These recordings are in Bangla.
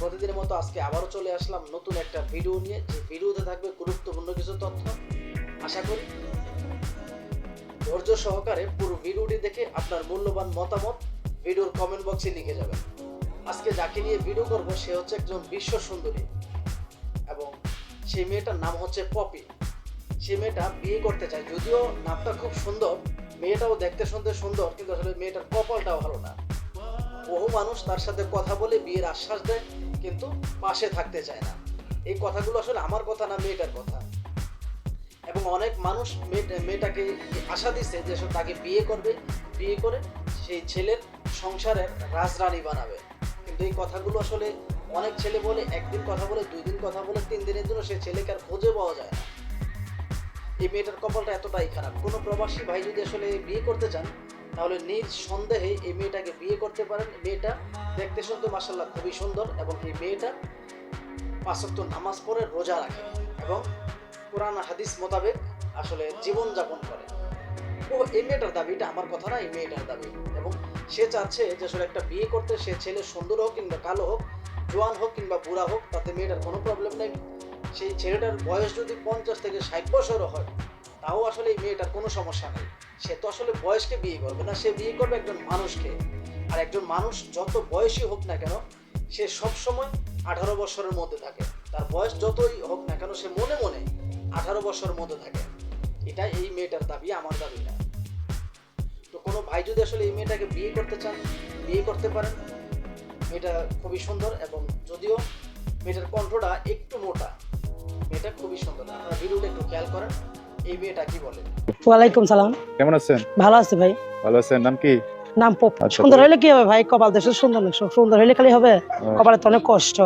প্রতিদিনের মতো আজকে আবারও চলে আসলাম নতুন একটা ভিডিও নিয়ে। যে ভিডিওতে থাকবে গুরুত্বপূর্ণ কিছু তথ্য। আশা করি ধৈর্য সহকারে পুরো ভিডিওটি দেখে আপনার মূল্যবান মতামত ভিডিওর কমেন্ট বক্সে লিখে যাবেন। আজকে যাকে নিয়ে ভিডিও করব, সে হচ্ছে একজন বিশ্ব সুন্দরী। এবং সেই মেয়েটার নাম হচ্ছে পপি। সেই মেয়েটা বিয়ে করতে চায়, যদিও নামটা খুব সুন্দর। মেয়েটাও দেখতে শুনতে সুন্দর, কিন্তু আসলে মেয়েটার কপালটাও ভালো না। বহু মানুষ তার সাথে কথা বলে বিয়ের আশ্বাস দেয়, কিন্তু পাশে থাকতে চায় না। এই কথাগুলো আসলে আমার কথা না, মেয়েটার কথা। এবং অনেক মানুষ মেয়েটাকে আশা দিচ্ছে যে সে তাকে বিয়ে করবে। বিয়ে করে সেই ছেলের সংসারের রাজরানী বানাবে। কিন্তু এই কথাগুলো আসলে অনেক ছেলে বলে, একদিন কথা বলে, দুই দিন কথা বলে, তিন দিনের জন্য সেই ছেলেকে আর খুঁজে পাওয়া যায় না। এই মেয়েটার কপালটা এতটাই খারাপ। কোনো প্রবাসী ভাই যদি আসলে বিয়ে করতে চান তাহলে নিজ সন্দেহে এই মেয়েটাকে বিয়ে করতে পারেন। মেয়েটা দেখতে শুনতে মাসাল্লাহ খুবই সুন্দর এবং এই মেয়েটা পাঁচক্ত নামাজ পড়ে রোজা রাখে এবং কোরআন হাদিস মোতাবেক আসলে জীবন যাপন করে। ও, এই মেয়েটার দাবি, এটা আমার কথা না, এই মেয়েটার দাবি। এবং সে চাচ্ছে যে আসলে একটা বিয়ে করতে সে ছেলে সুন্দর হোক কিংবা কালো হোক, জোয়ান হোক কিংবা বুড়া হোক, তাতে মেয়েটার কোনো প্রবলেম নেই। সেই ছেলেটার বয়স যদি পঞ্চাশ থেকে ষাট বছরও হয়, তাও আসলে এই মেয়েটার কোনো সমস্যা নেই। সে তো আসলে বয়সকে বিয়ে করবে না, সে বিয়ে করবে একজন মানুষকে। আর একজন মানুষ যত বয়সী হোক না কেন, সে সব সময় আঠারো বছরের মধ্যে থাকে। তার বয়স যতই হোক না কেন, সে মনে মনে আঠারো বছরের মধ্যে থাকে। এটা এই মেয়েটার দাবি, আমার দাবি না। তো কোনো ভাই যদি আসলে এই মেয়েটাকে বিয়ে করতে চান, বিয়ে করতে পারেন। মেয়েটা খুবই সুন্দর এবং যদিও মেয়েটার কণ্ঠটা একটু মোটা, মেয়েটা খুবই সুন্দর। আপনারা ভিডিওটা একটু খেয়াল করেন, এই মেয়েটা কি বলে? ওয়ালাইকুম সালাম। কেমন আছেন? ভালো আছে ভাই। ভালো আছেন নাম কি? নাম পপ। আচ্ছা, সুন্দর হলে কি হবে ভাই? কপাল দেশে সুন্দর সুন্দর হলে খালি হবে। কপালে তো অনেক কষ্ট।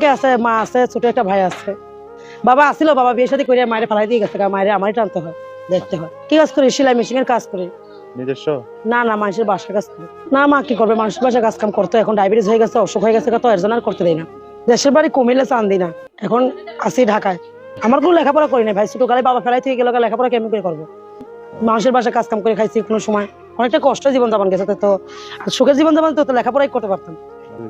কে আছে? মা আছে ছোট একটা ভাই আছে। বাবা আসিল বাবা বিয়ে সাথে করে মায়ের ফালাই দিয়ে গেছে মায়ের আমারই টানতে হয় দেখতে হয়। কি কাজ করি? সেলাই মেশিন এর কাজ করি। নিজস্ব? না না মানুষের বাসার কাজ করি। না মা কি করবে? মানুষের বাসায় কাজ কাম করতো এখন ডায়াবেটিস হয়ে গেছে অসুখ হয়ে গেছে তো এর জন্য আর করতে দেয় না। দেশের বাড়ি কুমিল্লে চান্দি না এখন আসি ঢাকায়। আমার কোনো লেখাপড়া করি না ভাই ছোট গালে বাবা ফেলাই থেকে গেল লেখাপড়া কেমন করে করব? মানুষের বাসায় কাজ কাম করে খাইছি কোনো সময়। অনেকটা কষ্ট জীবন যাপন গেছে তো। আর সুখের জীবন যাপন তো লেখাপড়াই করতে পারতাম।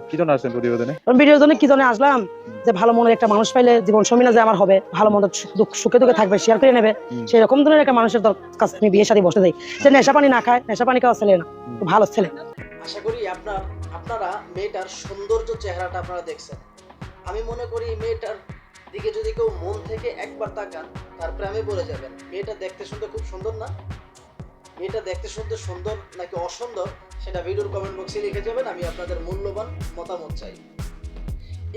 কি জন্য আসছেন প্রতিবেদনে? ভিডিওর জন্য কি জন্য আসলাম? যে ভালো মনের একটা মানুষ পাইলে জীবন সমিনা যে আমার হবে ভালো মন্দ সুখে দুঃখে থাকবে শেয়ার করে নেবে। সেই রকম ধরনের একটা মানুষের কাছে আমি বিয়ে সাথে বসতে যাই। যে নেশা পানি না খায় নেশা পানি খাওয়া ছেলে না ভালো ছেলে। আশা করি আপনার আপনারা মেয়েটার সৌন্দর্য চেহারাটা আপনারা দেখছেন। আমি মনে করি মেয়েটার দিকে যদি কেউ মন থেকে একবার তাকান, তার প্রেমে পড়ে যাবেন। মেয়েটা দেখতে শুনতে খুব সুন্দর না? মেয়েটা দেখতে শুনতে সুন্দর নাকি অসুন্দর, সেটা ভিডিওর কমেন্ট বক্সে লিখে যাবেন, আমি আপনাদের মূল্যবান মতামত চাই।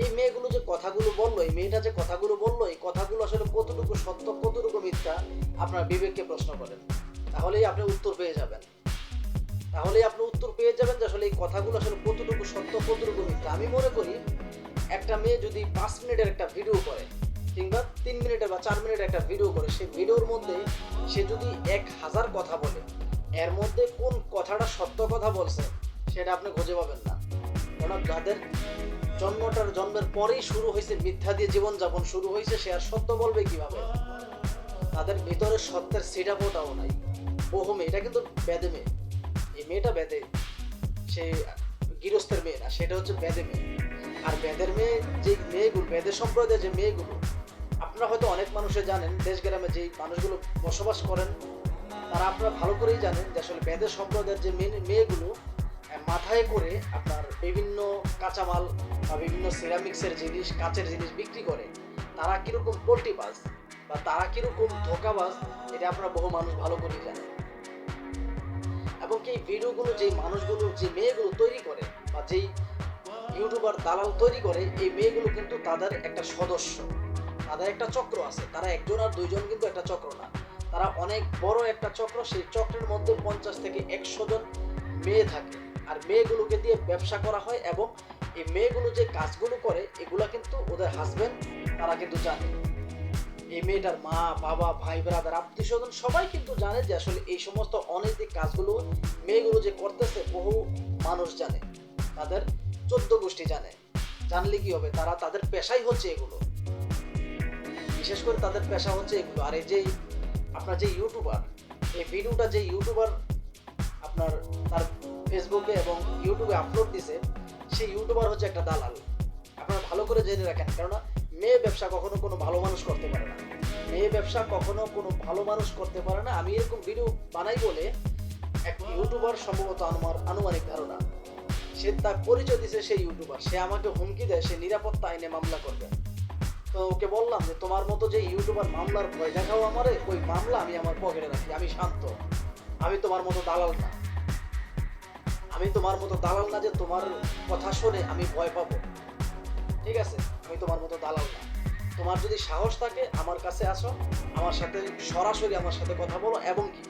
এই মেয়েগুলো যে কথাগুলো বলল, এই মেয়েটা যে কথাগুলো বলল, এই কথাগুলো আসলে কতটুকু সত্য, কতটুকু মিথ্যা, আপনার বিবেককে প্রশ্ন করেন। তাহলেই আপনি উত্তর পেয়ে যাবেন। তাহলেই আপনি উত্তর পেয়ে যাবেন যে আসলে এই কথাগুলো আসলে কতটুকু সত্য, কতটুকু মিথ্যা। আমি মনে করি একটা মেয়ে যদি পাঁচ মিনিটের একটা ভিডিও করে, কিংবা তিন মিনিটের বা চার মিনিটের একটা ভিডিও করে, সেই ভিডিওর মধ্যে সে যদি এক হাজার কথা বলে, এর মধ্যে কোন কথাটা সত্য কথা বলছে, সেটা আপনি খুঁজে পাবেন না। কারণ যাদের জন্মটার, জন্মের পরেই শুরু হয়েছে, মিথ্যা দিয়ে জীবনযাপন শুরু হয়েছে, সে আর সত্য বলবে কীভাবে? তাদের ভিতরে সত্যের সিটা ফোটাও নাই। বহু মেয়ে, এটা কিন্তু বেদে মেয়ে। এই মেয়েটা বেদে। সে গৃহস্থের মেয়ে না, সেটা হচ্ছে বেদে মেয়ে। আর বেদের মেয়ে, যে মেয়েগুলো বেদের সম্প্রদায়ের যে মেয়েগুলো, আপনারা হয়তো অনেক মানুষে জানেন, দেশ গ্রামে যে মানুষগুলো বসবাস করেন, তারা আপনারা ভালো করেই জানেন যে আসলে বেদের সম্প্রদায়ের যে মেয়ে- মেয়েগুলো মাথায় করে আপনার বিভিন্ন কাঁচামাল বা বিভিন্ন সিরামিক্সের জিনিস, কাঁচের জিনিস বিক্রি করে, তারা কীরকম পোল্ট্রিবাজ বা তারা কীরকম ধোকাবাজ, এটা আপনারা বহু মানুষ ভালো করেই জানেন। এবং কি ভিডিওগুলো যেই মানুষগুলো, যে মেয়েগুলো তৈরি করে বা যেই ইউটিউবার দালাল তৈরি করে, এই মেয়েগুলো কিন্তু তাদের একটা সদস্য। তাদের একটা চক্র আছে। তারা একজন আর দুইজন কিন্তু একটা চক্র না। তারা অনেক বড় একটা চক্র, সেই চক্রের মধ্যে পঞ্চাশ থেকে একশো জন মেয়ে থাকে। আর মেয়েগুলোকে দিয়ে ব্যবসা করা হয় এবং এই মেয়েগুলো যে কাজগুলো করে, এগুলা কিন্তু ওদের হাজবেন্ড তারা কিন্তু জানে। এই মেয়েটার মা, বাবা, ভাই ব্রাদার আত্মীয় স্বজন সবাই কিন্তু জানে যে আসলে এই সমস্ত অনৈতিক কাজগুলো মেয়েগুলো যে করতেছে, বহু মানুষ জানে। তাদের চোদ্দ গোষ্ঠী জানে। জানলে কি হবে? তারা তাদের পেশাই হচ্ছে এগুলো। বিশেষ করে তাদের পেশা হচ্ছে এগুলো। আর এই যে আপনার যে ইউটিউবার, এই ভিডিওটা যে ইউটিউবার আপনার তার ফেসবুকে এবং ইউটিউবে আপলোড দিছে, সেই ইউটিউবার হচ্ছে একটা দালাল। আপনারা ভালো করে জেনে রাখেন, কেননা মেয়ে ব্যবসা কখনো কোনো ভালো মানুষ করতে পারে না। মেয়ে ব্যবসা কখনো কোনো ভালো মানুষ করতে পারে না। আমি এরকম ভিডিও বানাই বলে এক ইউটিউবার সম্ভবত আমার আনুমানিক ধারণা। সে তার পরিচয় দিছে সেই ইউটিউবার সে আমাকে হুমকি দেয়, সে নিরাপত্তা আইনে মামলা করবে। তো ওকে বললাম যে, তোমার মতো যে ইউটিউবার মামলার ভয় দেখাও আমারে, ওই মামলা আমি আমার পকেটে রাখি, আমি শান্ত। আমি তোমার মতো দালাল না। আমি তোমার মতো দালাল না যে তোমার কথা শুনে আমি ভয় পাবো। ঠিক আছে? আমি তোমার মতো দালাল না। তোমার যদি সাহস থাকে, আমার কাছে আসো। আমার সাথে সরাসরি আমার সাথে কথা বলো, এবং কি?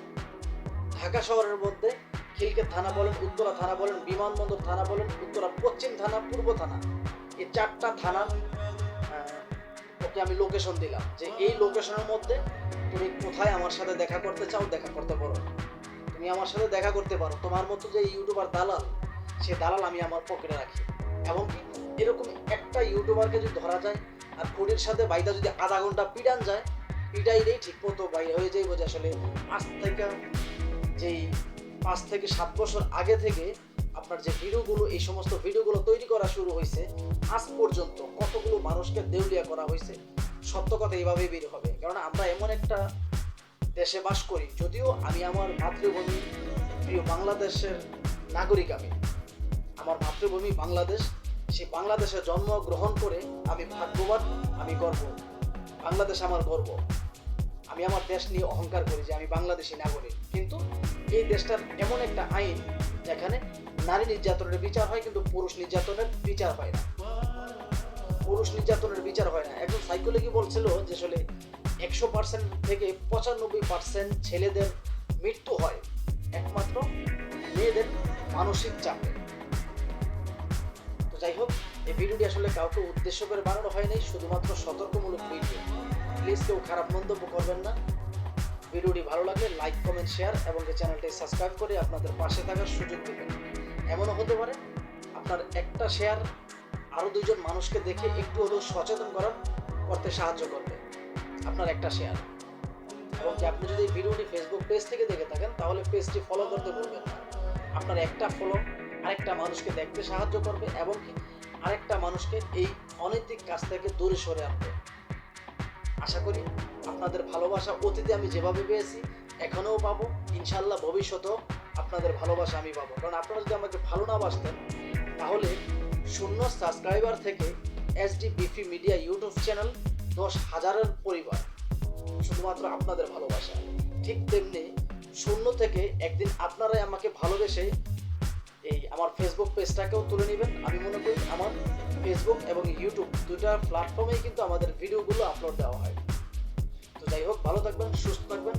ঢাকা শহরের মধ্যে খিলকের থানা বলেন উত্তরা থানা বলেন বিমানবন্দর থানা বলেন উত্তরা পশ্চিম থানা পূর্ব থানা এই চারটা আহ, ওকে আমি লোকেশন দিলাম। যে এই লোকেশনের মধ্যে তুমি কোথায় আমার সাথে দেখা করতে চাও দেখা করতে পারো। তুমি আমার সাথে দেখা করতে পারো। তোমার মতো যে ইউটিউবার দালাল সে দালাল আমি আমার পকেটে রাখি। এমনকি এরকম একটা ইউটিউবারকে যদি ধরা যায় আর কোডির সাথে বাইদা যদি আধা ঘণ্টা পিটান যায় পিটাইলেই ঠিক মতো বাইরে হয়ে যাইব যে আসলে আজ থেকে যেই পাঁচ থেকে সাত বছর আগে থেকে আপনার যে ভিডিওগুলো, এই সমস্ত ভিডিওগুলো তৈরি করা শুরু হয়েছে, আজ পর্যন্ত কতগুলো মানুষকে দেউলিয়া করা হয়েছে, সত্য কথা এইভাবেই বের হবে। কারণ আমরা এমন একটা দেশে বাস করি, যদিও আমি আমার মাতৃভূমি প্রিয় বাংলাদেশের নাগরিক আমি। আমার মাতৃভূমি বাংলাদেশ, সেই বাংলাদেশে জন্মগ্রহণ করে আমি ভাগ্যবান, আমি গর্ব। বাংলাদেশ আমার গর্ব। আমি আমার দেশ নিয়ে অহংকার করি যে আমি বাংলাদেশি নাগরিক। কিন্তু এই দেশটার এমন একটা আইন যেখানে নারী নির্যাতনের বিচার হয় কিন্তু পুরুষ নির্যাতনের বিচার হয় না। পুরুষ নির্যাতনের বিচার হয় না। একজন সাইকোলজি বলছিল যে আসলে একশো পার্সেন্ট থেকে পঁচানব্বই পার্সেন্ট ছেলেদের মৃত্যু হয় একমাত্র মেয়েদের মানসিক চাপে। তো যাই হোক, এই ভিডিওটি আসলে কাউকে উদ্দেশ্য করে বানানো হয় নাই শুধুমাত্র সতর্কমূলক ভিডিও প্লিজ কেউ খারাপ মন্তব্য করবেন না। ভিডিওটি ভালো লাগলে লাইক, কমেন্ট, শেয়ার এবং এই চ্যানেলটি সাবস্ক্রাইব করে আপনাদের পাশে থাকার সুযোগ দেবেন। এমনও হতে পারে আপনার একটা শেয়ার আরও দুইজন মানুষকে দেখে একটু হলেও সচেতন করার করতে সাহায্য করবে আপনার একটা শেয়ার। এবং আপনি যদি ভিডিওটি ফেসবুক পেজ থেকে দেখে থাকেন, তাহলে পেজটি ফলো করতে ভুলবেন না। আপনার একটা ফলো আরেকটা মানুষকে দেখতে সাহায্য করবে এবং আরেকটা মানুষকে এই অনৈতিক কাজ থেকে দূরে সরে আনবে। আশা করি আপনাদের ভালোবাসা অতীতে আমি যেভাবে পেয়েছি, এখনও পাবো। ইনশাল্লাহ ভবিষ্যতেও আপনাদের ভালোবাসা আমি পাবো। কারণ আপনারা যদি আমাকে ভালো না বাসতেন, তাহলে শূন্য সাবস্ক্রাইবার থেকে এস এসডি বিফি মিডিয়া ইউটিউব চ্যানেল দশ হাজারের পরিবার শুধুমাত্র আপনাদের ভালোবাসা। ঠিক তেমনি শূন্য থেকে একদিন আপনারাই আমাকে ভালোবেসে এই আমার ফেসবুক পেজটাকেও তুলে নেবেন। আমি মনে করি আমার ফেসবুক এবং ইউটিউব দুটা প্ল্যাটফর্মেই কিন্তু আমাদের ভিডিওগুলো আপলোড দেওয়া হয়। তো যাই হোক, ভালো থাকবেন, সুস্থ থাকবেন।